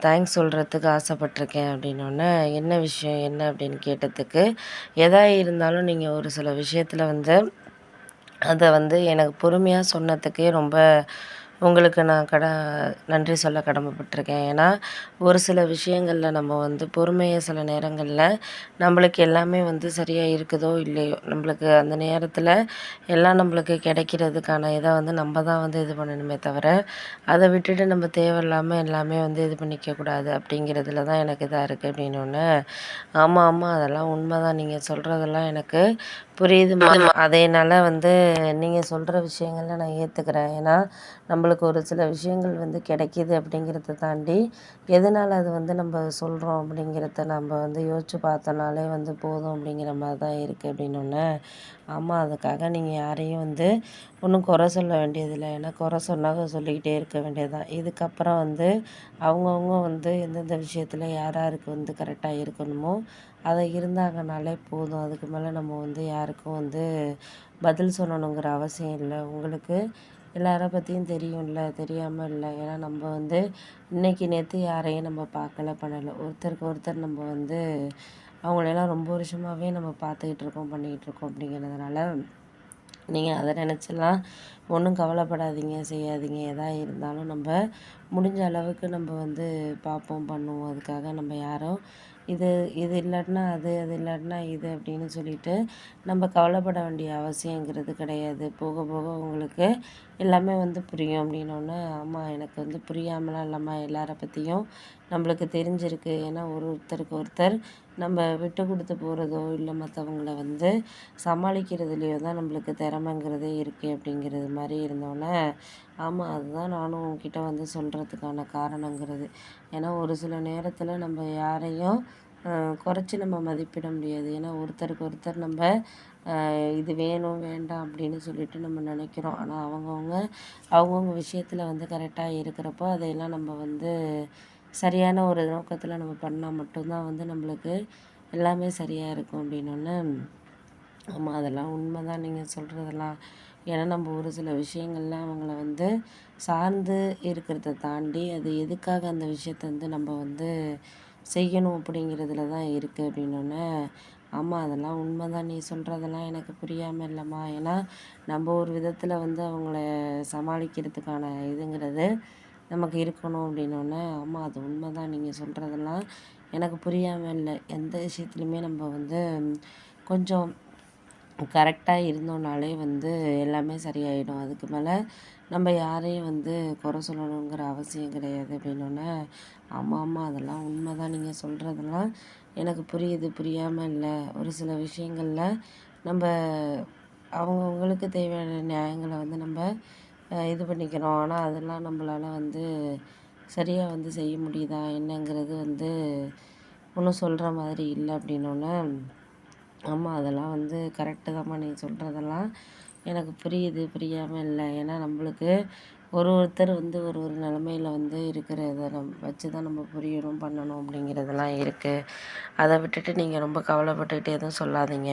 Thanks சொல்கிறதுக்கு ஆசைப்பட்டிருக்கேன் அப்படின்னோடனே என்ன விஷயம் என்ன அப்படின்னு கேட்டதுக்கு எதா இருந்தாலும் நீங்கள் ஒரு சில விஷயத்தில் வந்து அதை வந்து எனக்கு பொறுமையாக சொன்னதுக்கே ரொம்ப உங்களுக்கு நான் கட நன்றி சொல்ல கடமைப்பட்டிருக்கேன். ஏன்னா ஒரு சில விஷயங்களில் நம்ம வந்து பொறுமையை சில நேரங்களில் நம்மளுக்கு எல்லாமே வந்து சரியாக இருக்குதோ இல்லையோ நம்மளுக்கு அந்த நேரத்தில் எல்லாம் நம்மளுக்கு கிடைக்கிறதுக்கான இதை வந்து நம்ம தான் வந்து இது பண்ணணுமே தவிர அதை விட்டுட்டு நம்ம தேவையில்லாமல் எல்லாமே வந்து இது பண்ணிக்கக்கூடாது அப்படிங்கிறதுல தான் எனக்கு இதாக இருக்குது அப்படின்னு. ஆமாம் ஆமாம் அதெல்லாம் உண்மை தான் நீங்கள் சொல்கிறதெல்லாம் எனக்கு புரியுது அதேனால வந்து நீங்கள் சொல்கிற விஷயங்களில் நான் ஏற்றுக்கிறேன் ஏன்னா நம்மளுக்கு ஒரு சில விஷயங்கள் வந்து கிடைக்கிது அப்படிங்கிறத தாண்டி எதனால் அது வந்து நம்ம சொல்கிறோம் அப்படிங்கிறத நம்ம வந்து யோசித்து பார்த்தோனாலே வந்து போதும் அப்படிங்கிற மாதிரி தான் இருக்குது அப்படின்னோடனே ஆமாம் அதுக்காக நீங்கள் யாரையும் வந்து ஒன்றும் குறை சொல்ல வேண்டியதில்லை. ஏன்னா குறை சொன்னாங்க சொல்லிக்கிட்டே இருக்க வேண்டியது தான் இதுக்கப்புறம் வந்து அவங்கவுங்க வந்து எந்தெந்த விஷயத்தில் யார் யாருக்கு வந்து கரெக்டாக இருக்கணுமோ அதை இருந்தாங்கனாலே போதும். அதுக்கு மேலே நம்ம வந்து யாருக்கும் வந்து பதில் சொல்லணுங்கிற அவசியம் இல்லை. உங்களுக்கு எல்லாரை பற்றியும் தெரியும்ல தெரியாமல் இல்லை ஏன்னா நம்ம வந்து இன்றைக்கி நேற்று யாரையும் நம்ம பார்க்கல பண்ணலை. ஒருத்தருக்கு ஒருத்தர் நம்ம வந்து அவங்களெல்லாம் ரொம்ப வருஷமாகவே நம்ம பார்த்துக்கிட்டு இருக்கோம் பண்ணிக்கிட்டு இருக்கோம் அப்படிங்கிறதுனால நீங்கள் அதை நினச்செல்லாம் ஒன்றும் கவலைப்படாதீங்க செய்யாதீங்க. எதா இருந்தாலும் நம்ம முடிஞ்ச அளவுக்கு நம்ம வந்து பார்ப்போம் பண்ணுவோம். அதுக்காக நம்ம யாரும் இது இது இல்லாட்டினா அது அது இல்லாட்டினா இது அப்படின்னு சொல்லிட்டு நம்ம கவலைப்பட வேண்டிய அவசியங்கிறது கிடையாது. போக போக உங்களுக்கு எல்லாமே வந்து புரியும் அப்படின்னோடனே ஆமாம் எனக்கு வந்து புரியாமலாம் இல்லைம்மா எல்லாரை பற்றியும் நம்மளுக்கு தெரிஞ்சிருக்கு. ஏன்னா ஒரு ஒருத்தருக்கு ஒருத்தர் நம்ம விட்டு கொடுத்து போகிறதோ இல்லை மற்றவங்கள வந்து சமாளிக்கிறதுலையோ தான் நம்மளுக்கு திறமைங்கிறதே இருக்குது அப்படிங்கிறது மாதிரி இருந்தோடனே ஆமாம் அதுதான் நானும் உங்ககிட்ட வந்து சொல்கிறதுக்கான காரணங்கிறது. ஏன்னா ஒரு சில நேரத்தில் நம்ம யாரையும் குறைச்சி நம்ம மதிப்பிட முடியாது. ஏன்னா ஒருத்தருக்கு ஒருத்தர் நம்ம இது வேணும் வேண்டாம் அப்படின்னு சொல்லிட்டு நம்ம நினைக்கிறோம். ஆனால் அவங்கவுங்க அவங்கவுங்க விஷயத்தில் வந்து கரெக்டாக இருக்கிறப்போ அதையெல்லாம் நம்ம வந்து சரியான ஒரு நோக்கத்தில் நம்ம பண்ணால் மட்டும்தான் வந்து நம்மளுக்கு எல்லாமே சரியாக இருக்கும் அப்படின்னோடனே ஆமாம் அதெல்லாம் உண்மை தான் நீங்கள் சொல்கிறதெல்லாம் ஏன்னா நம்ம ஒரு சில விஷயங்கள்லாம் அவங்கள வந்து சார்ந்து இருக்கிறத தாண்டி அது எதுக்காக அந்த விஷயத்த வந்து நம்ம வந்து செய்யணும் அப்படிங்கிறதுல தான் இருக்குது அப்படின்னோடனே ஆமாம் அதெல்லாம் உண்மை தான் நீ சொல்கிறதெல்லாம் எனக்கு புரியாமல் இல்லைம்மா. ஏன்னா நம்ம ஒரு விதத்தில் வந்து அவங்கள சமாளிக்கிறதுக்கான இதுங்கிறது நமக்கு இருக்கணும் அப்படின்னோடனே ஆமாம் அது உண்மை தான் நீங்கள் சொல்கிறதெல்லாம் எனக்கு புரியாமல் இல்லை. எந்த விஷயத்துலையுமே நம்ம வந்து கொஞ்சம் கரெக்டாக இருந்தோம்னாலே வந்து எல்லாமே சரியாயிடும். அதுக்கு மேலே நம்ம யாரையும் வந்து குறை சொல்லணுங்கிற அவசியம் கிடையாது அப்படின்னோடனே ஆமாம் ஆமாம் அதெல்லாம் உண்மை தான் நீங்கள் சொல்கிறதெல்லாம் எனக்கு புரியுது. புரியாமல் இல்லை. ஒரு சில விஷயங்களில் நம்ம அவங்கவுங்களுக்கு தேவையான நியாயங்களை வந்து நம்ம இது பண்ணிக்கிறோம். ஆனால் அதெல்லாம் நம்மளால் வந்து சரியாக வந்து செய்ய முடியுதா? என்னங்கிறது வந்து ஒன்றும் சொல்கிற மாதிரி இல்லை அப்படின்னோடனே ஆமாம் அதெல்லாம் வந்து கரெக்டு தான்மா நீ சொல்கிறதெல்லாம் எனக்கு புரியுது புரியாமல் இல்லை. ஏன்னா நம்மளுக்கு ஒரு ஒருத்தர் வந்து ஒரு ஒரு நிலமையில வந்து இருக்கிறத நம் வச்சு தான் நம்ம புரியணும் பண்ணணும் அப்படிங்கிறதெல்லாம் இருக்குது அதை விட்டுட்டு நீங்கள் ரொம்ப கவலைப்பட்டுக்கிட்டு எதுவும் சொல்லாதீங்க.